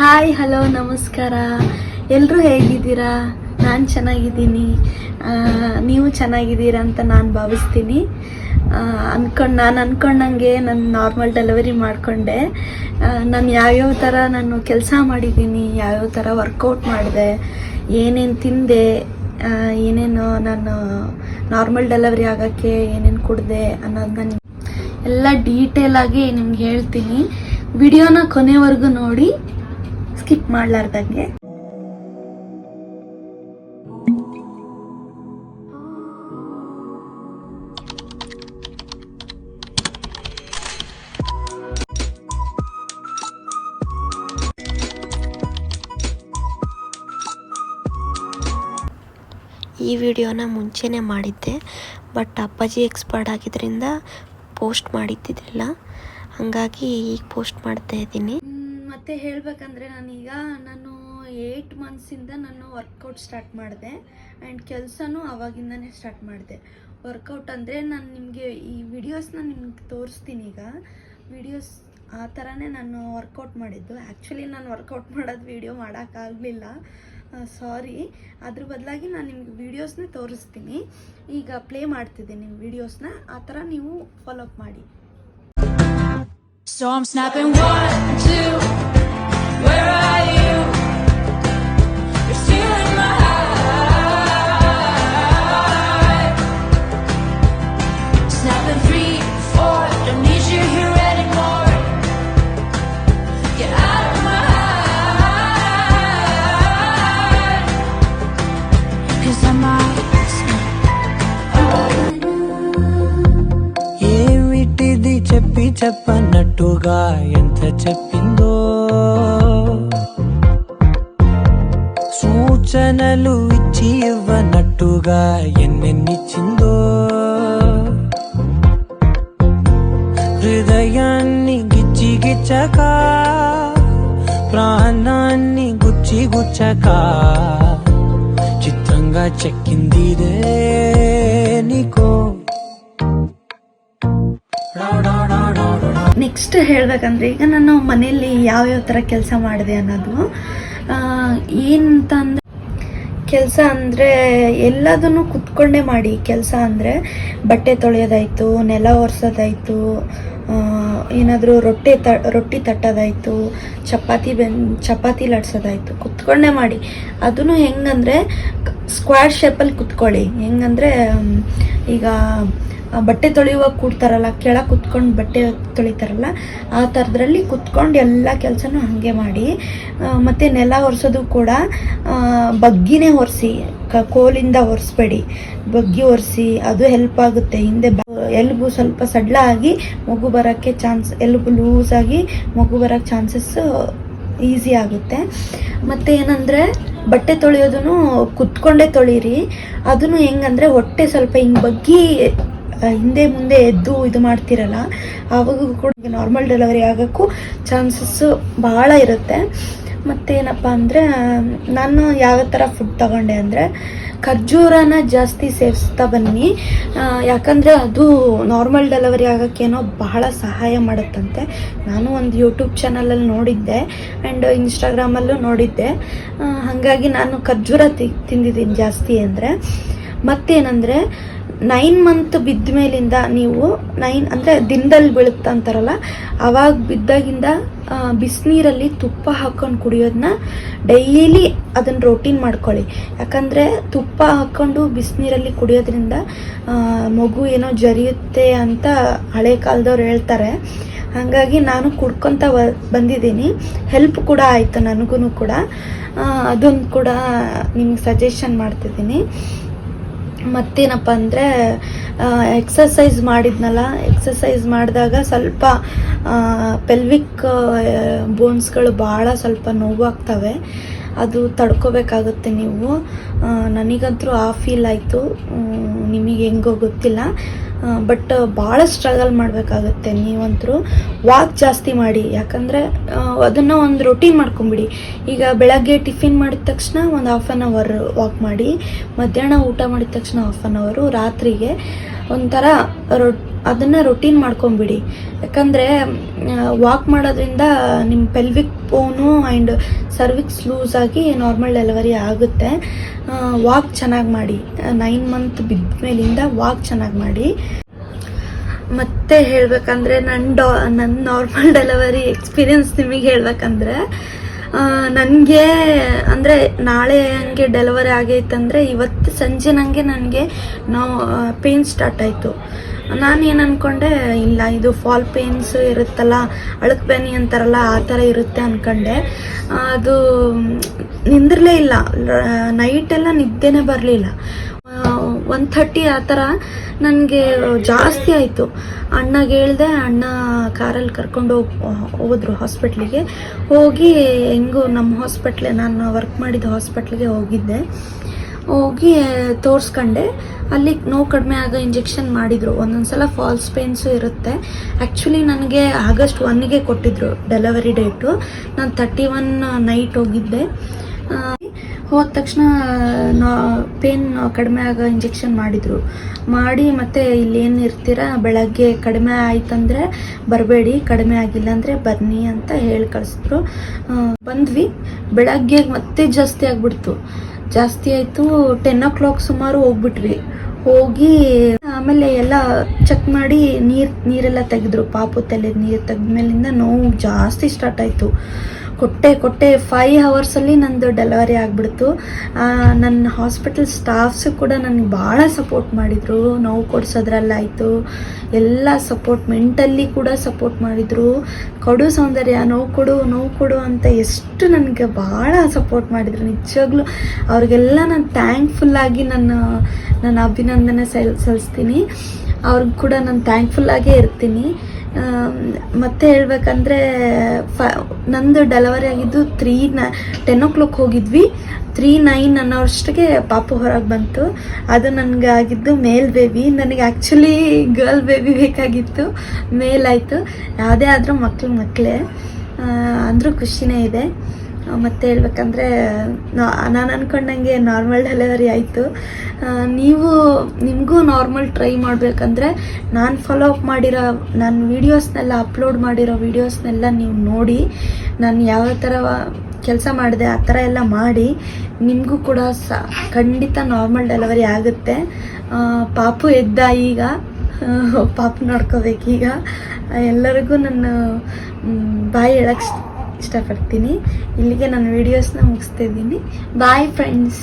Hi hello ನಮಸ್ಕಾರ. ಎಲ್ಲರೂ ಹೇಗಿದ್ದೀರಾ? ನಾನು ಚೆನ್ನಾಗಿದ್ದೀನಿ. ನೀವು ಚೆನ್ನಾಗಿದ್ದೀರಾ ಅಂತ ನಾನು ಭಾವಿಸ್ತೀನಿ. ಅಂದ್ಕೊಂಡು ನಾನು ಅಂದ್ಕೊಂಡಂಗೆ ನಾನು ನಾರ್ಮಲ್ ಡೆಲಿವರಿ ಮಾಡಿಕೊಂಡೆ. ನಾನು ಯಾವ್ಯಾವ ಥರ ನಾನು ಕೆಲಸ ಮಾಡಿದ್ದೀನಿ, ಯಾವ್ಯಾವ ಥರ ವರ್ಕೌಟ್ ಮಾಡಿದೆ, ಏನೇನು ತಿಂದೆ ಏನೇನು ನಾನು ನಾರ್ಮಲ್ ಡೆಲಿವರಿ ಆಗೋಕ್ಕೆ ಏನೇನು ಕುಡಿದೆ ಅನ್ನೋದು ನಾನು ಎಲ್ಲ ಡೀಟೇಲಾಗಿ ನಿಮ್ಗೆ ಹೇಳ್ತೀನಿ. ವಿಡಿಯೋನ ಕೊನೆವರೆಗೂ ನೋಡಿ. ಸ್ಕಿಪ್ ಮಾಡಲಾರ್ದಂಗೆ. ಈ ವಿಡಿಯೋನ ಮುಂಚೆನೇ ಮಾಡಿದ್ದೆ, ಬಟ್ ಅಪ್ಪಾಜಿ ಎಕ್ಸ್ಪರ್ಟ್ ಆಗಿದ್ದರಿಂದ ಪೋಸ್ಟ್ ಮಾಡಿದ್ದಿದ್ದಿಲ್ಲ. ಹಾಗಾಗಿ ಈಗ ಪೋಸ್ಟ್ ಮಾಡ್ತಾ ಇದ್ದೀನಿ. ಮತ್ತೆ ಹೇಳಬೇಕಂದ್ರೆ ನಾನೀಗ ನಾನು ಏಯ್ಟ್ ಮಂತ್ಸಿಂದ ನಾನು ವರ್ಕೌಟ್ ಸ್ಟಾರ್ಟ್ ಮಾಡಿದೆ. ಆ್ಯಂಡ್ ಕೆಲಸನೂ ಅವಾಗಿಂದನೇ ಸ್ಟಾರ್ಟ್ ಮಾಡಿದೆ. ವರ್ಕೌಟ್ ಅಂದರೆ ನಾನು ನಿಮಗೆ ಈ ವಿಡಿಯೋಸ್ನ ನಿಮ್ಗೆ ತೋರಿಸ್ತೀನಿ ಈಗ. ವಿಡಿಯೋಸ್ ಆ ಥರನೇ ನಾನು ವರ್ಕೌಟ್ ಮಾಡಿದ್ದು. ಆ್ಯಕ್ಚುಲಿ ನಾನು ವರ್ಕೌಟ್ ಮಾಡೋದು ವಿಡಿಯೋ ಮಾಡೋಕ್ಕಾಗಲಿಲ್ಲ. ಸಾರಿ ಅದ್ರ ಬದಲಾಗಿ ನಾನು ನಿಮ್ಗೆ ವೀಡಿಯೋಸ್ನೇ ತೋರಿಸ್ತೀನಿ. ಈಗ ಪ್ಲೇ ಮಾಡ್ತಿದ್ದೀನಿ ವಿಡಿಯೋಸ್ನ ಆ ಥರ ನೀವು ಫಾಲೋ ಅಪ್ ಮಾಡಿ చెప్పనట్టుగా చెప్పన్నట్టుగా ఎంత చెప్పిందో. సూచనలు ఇచ్చి ఇవ్వనట్టుగా ఎన్నెన్నిచ్చిందో. హృదయాన్ని గిచ్చి గిచ్చక ప్రాణాన్ని గుచ్చి గుచ్చక చిత్రంగా చెక్కిందిరే నీకో ನೆಕ್ಸ್ಟ್ ಹೇಳಬೇಕಂದ್ರೆ ಈಗ ನಾನು ಮನೆಯಲ್ಲಿ ಯಾವ್ಯಾವ ಥರ ಕೆಲಸ ಮಾಡಿದೆ ಅನ್ನೋದು. ಏನಂತ ಅಂದರೆ ಕೆಲಸ ಅಂದರೆ ಎಲ್ಲದನ್ನು ಕುತ್ಕೊಂಡೇ ಮಾಡಿ. ಕೆಲಸ ಅಂದರೆ ಬಟ್ಟೆ ತೊಳೆಯೋದಾಯಿತು, ನೆಲ ಒರೆಸೋದಾಯಿತು ಏನಾದರೂ ರೊಟ್ಟಿ ತ, ರೊಟ್ಟಿ ತಟ್ಟೋದಾಯಿತು, ಚಪಾತಿ ಬೆನ್, ಚಪಾತಿ ಲಟ್ಸೋದಾಯಿತು. ಕುತ್ಕೊಂಡೇ ಮಾಡಿ. ಅದನ್ನು ಹೆಂಗಂದರೆ ಸ್ಕ್ವಾಡ್ ಶೇಪಲ್ಲಿ ಕುತ್ಕೊಳ್ಳಿ. ಹೆಂಗಂದರೆ ಈಗ ಬಟ್ಟೆ ತೊಳೆಯುವಾಗ ಕೂಡ್ತಾರಲ್ಲ ಕೆಳ ಕುತ್ಕೊಂಡು ಬಟ್ಟೆ ತೊಳಿತಾರಲ್ಲ, ಆ ಥರದ್ರಲ್ಲಿ ಕುತ್ಕೊಂಡು ಎಲ್ಲ ಕೆಲಸನೂ ಹಾಗೆ ಮಾಡಿ ಮತ್ತು ನೆಲ ಒರೆಸೋದು ಕೂಡ ಬಗ್ಗಿನೇ ಒರೆಸಿ, ಕ, ಕೋಲಿಂದ ಒರೆಸ್ಬೇಡಿ. ಬಗ್ಗಿ ಒರೆಸಿ, ಅದು ಹೆಲ್ಪ್ ಆಗುತ್ತೆ. ಹಿಂದೆ ಎಲುಬು ಸ್ವಲ್ಪ ಸಡ್ಲ ಆಗಿ ಮಗು ಬರೋಕ್ಕೆ ಚಾನ್ಸ್ ಎಲುಬು ಲೂಸ್ ಆಗಿ ಮಗು ಬರೋಕ್ಕೆ ಚಾನ್ಸಸ್ಸು ಈಸಿ ಆಗುತ್ತೆ. ಮತ್ತು ಏನಂದರೆ, ಬಟ್ಟೆ ತೊಳೆಯೋದನ್ನು ಕುತ್ಕೊಂಡೇ ತೊಳೀರಿ. ಅದನ್ನು ಹೆಂಗಂದರೆ ಹೊಟ್ಟೆ ಸ್ವಲ್ಪ ಹಿಂಗೆ ಬಗ್ಗಿ ಹಿಂದೆ ಮುಂದೆ ಎದ್ದು ಇದು ಮಾಡ್ತಿರಲ್ಲ, ಆವಾಗ ಕೂಡ ನಾರ್ಮಲ್ ಡೆಲಿವರಿ ಆಗೋಕ್ಕೂ ಚಾನ್ಸಸ್ಸು ಭಾಳ ಇರುತ್ತೆ. ಮತ್ತೇನಪ್ಪ ಅಂದರೆ, ನಾನು ಯಾವ ಥರ ಫುಡ್ ತಗೊಂಡೆ ಅಂದರೆ, ಖರ್ಜೂರನ ಜಾಸ್ತಿ ಸೇವಿಸ್ತಾ ಬನ್ನಿ. ಯಾಕಂದರೆ ಅದು ನಾರ್ಮಲ್ ಡೆಲಿವರಿ ಆಗೋಕ್ಕೇನೋ ಬಹಳ ಸಹಾಯ ಮಾಡುತ್ತಂತೆ. ನಾನು ಒಂದು ಯೂಟ್ಯೂಬ್ ಚಾನಲಲ್ಲಿ ನೋಡಿದ್ದೆ ಆ್ಯಂಡ್ ಇನ್ಸ್ಟಾಗ್ರಾಮಲ್ಲೂ ನೋಡಿದ್ದೆ. ಹಾಗಾಗಿ ನಾನು ಖರ್ಜೂರ ತಿಂದಿದ್ದೀನಿ ಜಾಸ್ತಿ ಅಂದರೆ. ಮತ್ತೇನಂದರೆ ನೈನ್ ಮಂತ್ ಬಿದ್ದ ಮೇಲಿಂದ ನೀವು ನೈನ್ ಅಂದರೆ ದಿನದಲ್ಲಿ ಬೀಳುತ್ತೆ ಅಂತಾರಲ್ಲ, ಅವಾಗ ಬಿದ್ದಾಗಿಂದ ಬಿಸಿನೀರಲ್ಲಿ ತುಪ್ಪ ಹಾಕ್ಕೊಂಡು ಕುಡಿಯೋದನ್ನ ಡೈಲಿ ಅದನ್ನು ರೊಟೀನ್ ಮಾಡ್ಕೊಳ್ಳಿ. ಯಾಕಂದರೆ ತುಪ್ಪ ಹಾಕ್ಕೊಂಡು ಬಿಸಿನೀರಲ್ಲಿ ಕುಡಿಯೋದ್ರಿಂದ ಮಗು ಏನೋ ಜರಿಯುತ್ತೆ ಅಂತ ಹಳೆ ಕಾಲದವ್ರು ಹೇಳ್ತಾರೆ. ಹಾಗಾಗಿ ನಾನು ಕುಡ್ಕೊತ ಬಂದಿದ್ದೀನಿ. ಹೆಲ್ಪ್ ಕೂಡ ಆಯಿತು ನನಗೂ ಕೂಡ. ಅದೊಂದು ಕೂಡ ನಿಮ್ಗೆ ಸಜೆಷನ್ ಮಾಡ್ತಿದ್ದೀನಿ. ಮತ್ತೇನಪ್ಪ ಅಂದರೆ ಎಕ್ಸಸೈಸ್ ಮಾಡಿದ್ನಲ್ಲ ಎಕ್ಸಸೈಸ್ ಮಾಡಿದಾಗ ಸ್ವಲ್ಪ ಪೆಲ್ವಿಕ್ ಬೋನ್ಸ್ಗಳು ಭಾಳ ಸ್ವಲ್ಪ ನೋವಾಗ್ತವೆ ಅದು ತಡ್ಕೋಬೇಕಾಗುತ್ತೆ ನೀವು. ನನಗಂತೂ ಆ ಫೀಲ್ ಆಯಿತು. ನಿಮಗೆ ಹೆಂಗೋ ಗೊತ್ತಿಲ್ಲ. ಬಟ್ ಭಾಳ ಸ್ಟ್ರಗಲ್ ಮಾಡಬೇಕಾಗುತ್ತೆ ನೀವಂತರೂ ವಾಕ್ ಜಾಸ್ತಿ ಮಾಡಿ. ಯಾಕಂದರೆ ಅದನ್ನು ಒಂದು ರೊಟೀನ್ ಮಾಡ್ಕೊಂಬಿಡಿ. ಈಗ ಬೆಳಗ್ಗೆ ಟಿಫಿನ್ ಮಾಡಿದ ತಕ್ಷಣ ಒಂದು ಹಾಫ್ ಆನ್ ಅವರ್ ವಾಕ್ ಮಾಡಿ. ಮಧ್ಯಾಹ್ನ ಊಟ ಮಾಡಿದ ತಕ್ಷಣ ಹಾಫ್ ಆನ್ ಅವರು ರಾತ್ರಿಗೆ ಒಂಥರ ರೊಟ್ಟಿ ಅದನ್ನು ರೊಟೀನ್ ಮಾಡ್ಕೊಂಬಿಡಿ ಯಾಕಂದರೆ ವಾಕ್ ಮಾಡೋದ್ರಿಂದ ನಿಮ್ಮ pelvic bone and cervix loose ಆಗಿ ನಾರ್ಮಲ್ ಡೆಲಿವರಿ ಆಗುತ್ತೆ. ವಾಕ್ ಚೆನ್ನಾಗಿ ಮಾಡಿ. ನೈನ್ ಮಂತ್ ಬಿದ್ದ ಮೇಲಿಂದ ವಾಕ್ ಚೆನ್ನಾಗಿ ಮಾಡಿ. ಮತ್ತೆ ಹೇಳಬೇಕಂದ್ರೆ ನನ್ನ ಡಾ ನನ್ನ ನಾರ್ಮಲ್ ಡೆಲಿವರಿ ಎಕ್ಸ್ಪೀರಿಯನ್ಸ್ ನಿಮಗೆ ಹೇಳಬೇಕಂದ್ರೆ ನನಗೆ ಅಂದರೆ ನಾಳೆ ಹಂಗೆ ಡೆಲಿವರಿ ಆಗೈತಂದರೆ ಇವತ್ತು ಸಂಜೆ ನನಗೆ ನನಗೆ ನಾವು ಪೇನ್ ಸ್ಟಾರ್ಟ್ ಆಯಿತು. ನಾನೇನು ಅಂದ್ಕೊಂಡೆ ಇಲ್ಲ, ಇದು ಫಾಲ್ ಪೇನ್ಸ್ ಇರುತ್ತಲ್ಲ, ಅಳಕ್ ಬೇನಿ ಅಂತಾರಲ್ಲ, ಆ ಥರ ಇರುತ್ತೆ ಅಂದ್ಕೊಂಡೆ ಅದು ನಿಂದಿರಲೇ ಇಲ್ಲ. ನೈಟೆಲ್ಲ ನಿದ್ದೆನೇ ಬರಲಿಲ್ಲ. ಒನ್ ಥರ್ಟಿ ಆ ಥರ ನನಗೆ ಜಾಸ್ತಿ ಆಯಿತು. ಅಣ್ಣಗೆ ಹೇಳ್ದೆ, ಅಣ್ಣ ಕಾರಲ್ಲಿ ಕರ್ಕೊಂಡು ಹೋಗ್, ಹೋದ್ರು ಹಾಸ್ಪಿಟ್ಲಿಗೆ ಹೋಗಿ ಹೆಂಗೂ ನಮ್ಮ ಹಾಸ್ಪಿಟ್ಲೆ ನಾನು ವರ್ಕ್ ಮಾಡಿದ ಹಾಸ್ಪಿಟ್ಲಿಗೆ ಹೋಗಿದ್ದೆ. ಹೋಗಿ ತೋರಿಸ್ಕೊಂಡೆ. ಅಲ್ಲಿ ನೋವು ಕಡಿಮೆ ಆಗೋ ಇಂಜೆಕ್ಷನ್ ಮಾಡಿದರು. ಒಂದೊಂದು ಸಲ ಫಾಲ್ಸ್ ಪೇನ್ಸು ಇರುತ್ತೆ. ಆ್ಯಕ್ಚುಲಿ ನನಗೆ ಆಗಸ್ಟ್ ಒನ್ಗೆ ಕೊಟ್ಟಿದ್ರು ಡೆಲಿವರಿ ಡೇಟು ನಾನು ತರ್ಟಿ ಒನ್ ನೈಟ್ ಹೋಗಿದ್ದೆ. ಹೋದ ತಕ್ಷಣ ನಾ ಪೇನ್ ಕಡಿಮೆ ಆಗೋ ಇಂಜೆಕ್ಷನ್ ಮಾಡಿದರು. ಮಾಡಿ ಮತ್ತೆ ಇಲ್ಲೇನು ಇರ್ತೀರ, ಬೆಳಗ್ಗೆ ಕಡಿಮೆ ಆಯ್ತಂದರೆ ಬರಬೇಡಿ, ಕಡಿಮೆ ಆಗಿಲ್ಲ ಅಂದರೆ ಬನ್ನಿ ಅಂತ ಹೇಳಿ ಕಳಿಸಿದ್ರು. ಬಂದ್ವಿ. ಬೆಳಗ್ಗೆ ಮತ್ತೆ ಜಾಸ್ತಿ ಆಗ್ಬಿಡ್ತು. ಜಾಸ್ತಿ ಆಯಿತು ಟೆನ್ ಓ ಕ್ಲಾಕ್ ಸುಮಾರು ಹೋಗ್ಬಿಟ್ವಿ. ಹೋಗಿ ಆಮೇಲೆ ಎಲ್ಲ ಚೆಕ್ ಮಾಡಿ ನೀರು, ನೀರೆಲ್ಲ ತೆಗೆದ್ರು. ಪಾಪು ತಲೆ ನೀರು ತೆಗೆದ್ಮೇಲಿಂದ ನೋವು ಜಾಸ್ತಿ ಸ್ಟಾರ್ಟ್ ಆಯಿತು. ಕೊಟ್ಟೆ ಕೊಟ್ಟೆ ಫೈವ್ ಹವರ್ಸಲ್ಲಿ ನಂದು ಡೆಲಿವರಿ ಆಗಿಬಿಡ್ತು. ನನ್ನ ಹಾಸ್ಪಿಟಲ್ ಸ್ಟಾಫ್ಸ್ ಕೂಡ ನನಗೆ ಭಾಳ ಸಪೋರ್ಟ್ ಮಾಡಿದರು. ನೋವು ಕೊಡಿಸೋದ್ರಲ್ಲಾಯಿತು ಎಲ್ಲ ಸಪೋರ್ಟ್ ಮೆಂಟಲ್ಲಿ ಕೂಡ ಸಪೋರ್ಟ್ ಮಾಡಿದರು. ಕೊಡು ಸೌಂದರ್ಯ, ನೋವು ಕೊಡು ನೋವು ಕೊಡು ಅಂತ ಎಷ್ಟು ನನಗೆ ಭಾಳ ಸಪೋರ್ಟ್ ಮಾಡಿದರು. ನಿಜವಾಗ್ಲೂ ಅವ್ರಿಗೆಲ್ಲ ನಾನು ಥ್ಯಾಂಕ್ಫುಲ್ಲಾಗಿ ನನ್ನ ನನ್ನ ಅಭಿನಂದನೆ ಸಲ್, ಸಲ್ಲಿಸ್ತೀನಿ. ಅವ್ರಿಗೆ ಕೂಡ ನಾನು ಥ್ಯಾಂಕ್ಫುಲ್ಲಾಗೇ ಇರ್ತೀನಿ. ಮತ್ತೆ ಹೇಳ್ಬೇಕಂದ್ರೆ, ಫ, ನಂದು ಡೆಲಿವರಿ ಆಗಿದ್ದು ತ್ರೀ ನ ಟೆನ್ ಓ ಕ್ಲಾಕ್ ಹೋಗಿದ್ವಿ. ತ್ರೀ ನೈನ್ ಅನ್ನೋಷ್ಟಕ್ಕೆ ಪಾಪು ಹೊರಗೆ ಬಂತು. ಅದು ನನಗೆ ಆಗಿದ್ದು ಮೇಲ್ ಬೇಬಿ ನನಗೆ ಆ್ಯಕ್ಚುಲಿ ಗರ್ಲ್ ಬೇಬಿ ಬೇಕಾಗಿತ್ತು. ಮೇಲ್ ಆಯಿತು. ಯಾವುದೇ ಆದರೂ ಮಕ್ಕಳು ಮಕ್ಕಳೇ ಅಂದರೂ ಖುಷಿನೇ ಇದೆ. ಮತ್ತೆ ಹೇಳ್ಬೇಕಂದ್ರೆ ನಾನು ಅನ್ಕೊಂಡಂಗೆ ನಾರ್ಮಲ್ ಡೆಲಿವರಿ ಆಯಿತು. ನೀವು, ನಿಮಗೂ ನಾರ್ಮಲ್ ಟ್ರೈ ಮಾಡಬೇಕಂದ್ರೆ, ನಾನು ಫಾಲೋ ಅಪ್ ಮಾಡಿರೋ, ನಾನು ವೀಡಿಯೋಸ್ನೆಲ್ಲ ಅಪ್ಲೋಡ್ ಮಾಡಿರೋ ವೀಡಿಯೋಸ್ನೆಲ್ಲ ನೀವು ನೋಡಿ, ನಾನು ಯಾವ ಥರ ಕೆಲಸ ಮಾಡಿದೆ, ಆ ಥರ ಎಲ್ಲ ಮಾಡಿ, ನಿಮಗೂ ಕೂಡ ಸ, ಖಂಡಿತ ನಾರ್ಮಲ್ ಡೆಲಿವರಿ ಆಗುತ್ತೆ. ಪಾಪು ಎದ್ದ ಈಗ, ಪಾಪು ನೋಡ್ಕೋಬೇಕೀಗ ಎಲ್ಲರಿಗೂ ನಾನು ಬಾಯಿ ಹೇಳಕ್ಕೆ ಇಷ್ಟಪಡ್ತೀನಿ. ಇಲ್ಲಿಗೆ ನನ್ನ ವೀಡಿಯೋಸ್ನ ಮುಗಿಸ್ತಾ ಇದ್ದೀನಿ. Bye friends